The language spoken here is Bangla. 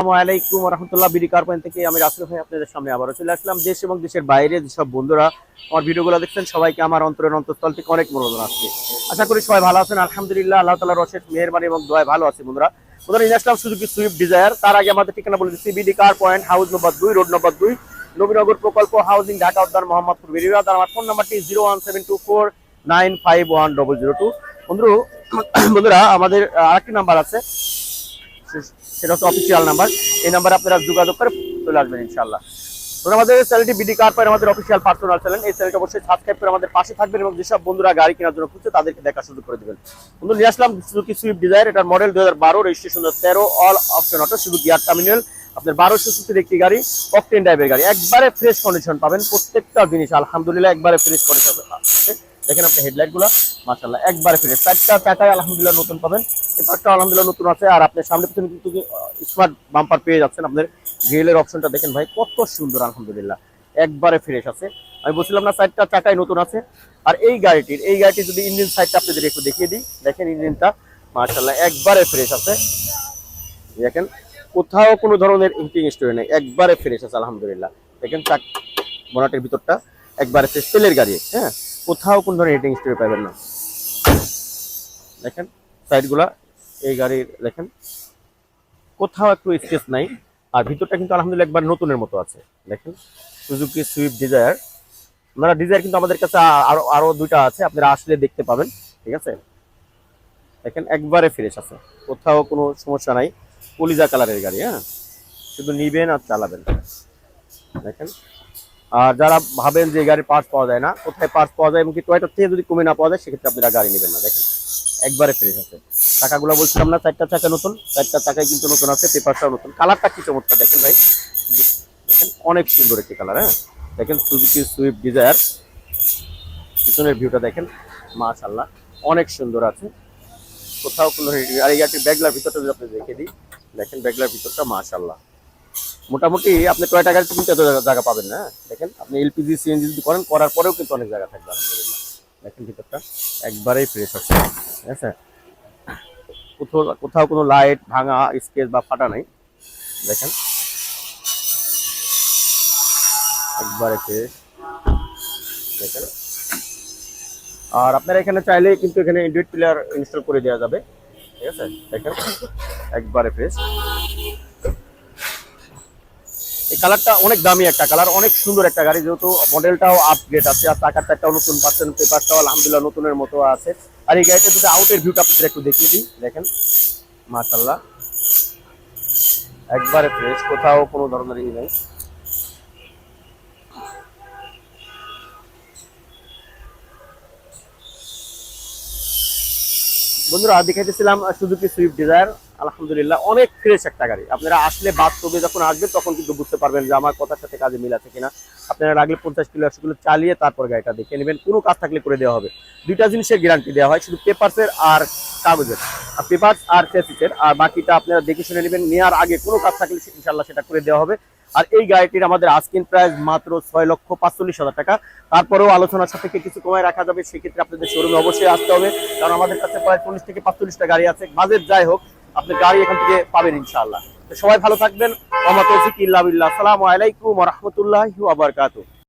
আসসালামু আলাইকুম রহমতুল্লাহ, বিডি কার পয়েন্ট থেকে আমি রাসেল ভাই আপনাদের সামনে আবারও চলে আসলাম। দেশ এবং দেশের বাইরে যেসব বন্ধুরা আমার ভিডিওগুলো দেখছেন, সবাইকে আমার অন্তরের অন্তঃস্থল থেকে অনেক মনোরঞ্জন আসছে আশা করি সবাই ভালো আছেন, আলহামদুলিল্লাহ, আল্লাহ তালার রশেষ মেহরবানি এবং দোয়ায় ভালো আছে বন্ধুরা। বন্ধুরা, নিয়ে আসলাম সুযোগ সুইফট ডিজায়ার। তার আগে আমাদের ঠিকানা বলে দিচ্ছি, BD car point house number দুই, রোড নম্বর দুই, নবীনগর প্রকল্প হাউজিং, ঢাকা উদ্যান, মোহাম্মদপুর বেরিবাদ আর আমার ফোন নাম্বারটি zero one seven two four nine five one double zero two. বন্ধু বন্ধুরা, আমাদের আরেকটি নাম্বার আছে। সেটা হচ্ছে অফিসিয়াল নাম্বার এই নাম্বারে আপনারা যোগাযোগ করে চলে আসবেন ইনশাল্লাহ আমাদের চ্যানেলটি বিডি কার পয়েন্ট আমাদের অফিসিয়াল পার্সোনাল চ্যানেল এই চ্যানেলটা অবশ্যই সাবস্ক্রাইব করে আমাদের পাশে থাকবেন এবং যেসব বন্ধুরা গাড়ি কেনার জন্য খুঁজছে, তাদেরকে দেখা সুযোগ করে দেবেন। বন্ধু, নিয়ে আসলাম সুজুকি সুইফট ডিজায়ার এটার মডেল দু হাজার বারো রেজিস্ট্রেশন তেরো অল অপশন অটো শুধু গিয়ার টার্মিনাল আপনার বারোশো সিসির একটি গাড়ি অকটেন ড্রাইভের গাড়ি। একবারে ফ্রেশ কন্ডিশন পাবেন প্রত্যেকটা জিনিস, আলহামদুলিল্লাহ, একবারে ফ্রেশ কন্ডিশন দেখেন আপনি হেডলাইটগুলা মাসাল্লাহ একবারে ফ্রেশ চারটা চাকায় আলহামদুলিল্লাহ নতুন পাবেন। এপারটা আলহামদুলিল্লাহ নতুন আছে, আর আপনার সামনে পিছনে কিন্তু স্মার্ট বাম্পার পেয়ে যাচ্ছেন আপনার গ্রিলের অপশনটা দেখেন ভাই, কত সুন্দর, আলহামদুলিল্লাহ। একবারে ফ্রেশ আছে। আমি বলছিলাম না, চারটা চাকায় নতুন আছে। আর এই গাড়িটির এই গাড়িটির যদি ইঞ্জিন সাইডটা আপনাদের একটু দেখিয়ে দিই। দেখেন ইঞ্জিনটা মার্শাল্লাহ একবারে ফ্রেশ আছে। দেখেন, কোথাও কোনো ধরনের হিটিং স্টোরি নেই। একবারে ফ্রেশ আছে, আলহামদুলিল্লাহ। দেখেন চাক বনাটের ভিতরটা, একবারে ফ্রেশ তেলের গাড়ি হ্যাঁ? কোথাও কোনো ধরনের হিটিং স্টোরি পাবেন না। দেখেন সাইডগুলা এই গাড়ির দেখেন, কোথাও একটু স্পেস নাই, আর ভিতরটা কিন্তু আলহামদুলিল্লাহ একবার নতুনের মতো আছে। দেখেন সুজুকি সুইফট ডিজায়ার আপনারা ডিজায়ার কিন্তু আমাদের কাছে আরও আরও দুইটা আছে, আপনারা আসলে দেখতে পাবেন, ঠিক আছে? দেখেন, একবারে ফ্রেশ আছে। কোথাও কোনো সমস্যা নাই। কলিজা কালারের গাড়ি হ্যাঁ? শুধু নিবেন আর চালাবেন। দেখেন আর যারা ভাবেন যে গাড়ির পার্টস পাওয়া যায় না, কোথায় পার্টস পাওয়া যায় এমনকি টয়টার থেকে যদি কমে না পাওয়া যায়, সেক্ষেত্রে আপনারা গাড়ি নেবেন না, দেখেন। একবারে ফ্রেশ আছে। চাকাগুলো বলছিলাম না চারটা চাকা নতুন চারটা চাকায় কিন্তু নতুন আছে পেপারটাও নতুন। কালারটা কি চমৎকার, দেখেন ভাই। দেখেন, অনেক সুন্দর একটি কালার হ্যাঁ? দেখেন সুজুকি সুইফট ডিজায়ার পিছনের ভিউটা দেখেন মাশাল্লাহ অনেক সুন্দর আছে। কোথাও কোনো আর এই গাড়িটির ব্যাগলার ভিতরটা যদি আপনি দেখে দিই, দেখেন ব্যাগলার ভিতরটা মাশাল্লাহ মোটামুটি আপনি কয়টা গাড়িতে কিন্তু এত জায়গা- পাবেন না হ্যাঁ? দেখেন, আপনি এলপিজি, সিএনজি যদি করেন, করার পরেও কিন্তু অনেক জায়গা থাকবে, আলহামদুলিল্লাহ। দেখেন ভিতরটা, একবারেই ফ্রেশ আছে, ঠিক আছে? কোথাও কোথাও কোনো লাইট ভাঙা স্কেচ বা ফাটা নাই, দেখেন। একবারে ফ্রেশ দেখেন। আর আপনারা এখানে চাইলে কিন্তু এখানে এন্ড্রয়েড প্লেয়ার ইনস্টল করে দেওয়া যাবে, ঠিক আছে? দেখেন, একবারে ফ্রেশ কালারটা অনেক দামি একটা কালার, অনেক সুন্দর একটা গাড়ি, যেহেতু মডেলটাও আপগ্রেড আছে, আর চাকার একটা নতুন পাচ্ছেন পেপারটাও আলহামদুলিল্লাহ নতুনের মতো আছে। আর এই গাড়িটা যদি আউটের ভিউটা আপনাদের একটু দেখিয়ে দিই, দেখেন। মাশাল্লাহ একবারে ফ্রেশ কোথাও কোনো ধরনের ই নেই। বন্ধুরা, দেখাইতেছিলাম সুজুকি সুইফট ডিজায়ার। আলহামদুলিল্লাহ, অনেক ফ্রেশ একটা গাড়ি। আপনারা আসলে বাস্তবে যখন আসবে তখন কিন্তু বুঝতে পারবেন যে আমার কথার সাথে কাজে মিল আছে কিনা। আপনারা লাগলে পঞ্চাশ কিলো, একশো কিলো চালিয়ে তারপর গাড়িটা দেখে নেবেন। কোনো কাজ থাকলে করে দেওয়া হবে। দুইটা জিনিসের গ্যারান্টি দেওয়া হয়, শুধু পেপারসের আর কাগজের। আর পেপার আর চেসিসের আর বাকিটা আপনারা দেখে শুনে নেবেন, নেওয়ার আগে কোনো কাজ থাকলে ইনশাল্লাহ সেটা করে দেওয়া হবে। আর এই গাড়িটির আমাদের আস্কিন প্রাইস মাত্র ছয় লক্ষ পাঁচচল্লিশ হাজার টাকা। তারপরেও আলোচনার সাপেক্ষে কিছু কমায় রাখা যাবে। সেক্ষেত্রে আপনাদের শোরুমে অবশ্যই আসতে হবে। কারণ আমাদের কাছে প্রায় চল্লিশ থেকে পাঁচচল্লিশটা গাড়ি আছে। বাজেট যাই হোক আপনি গাড়ি এখান থেকে পাবেন ইনশাআল্লাহ। সবাই ভালো থাকবেন। মোহাম্মদ তৌফিক ইল্লা আলাইকুম ওয়া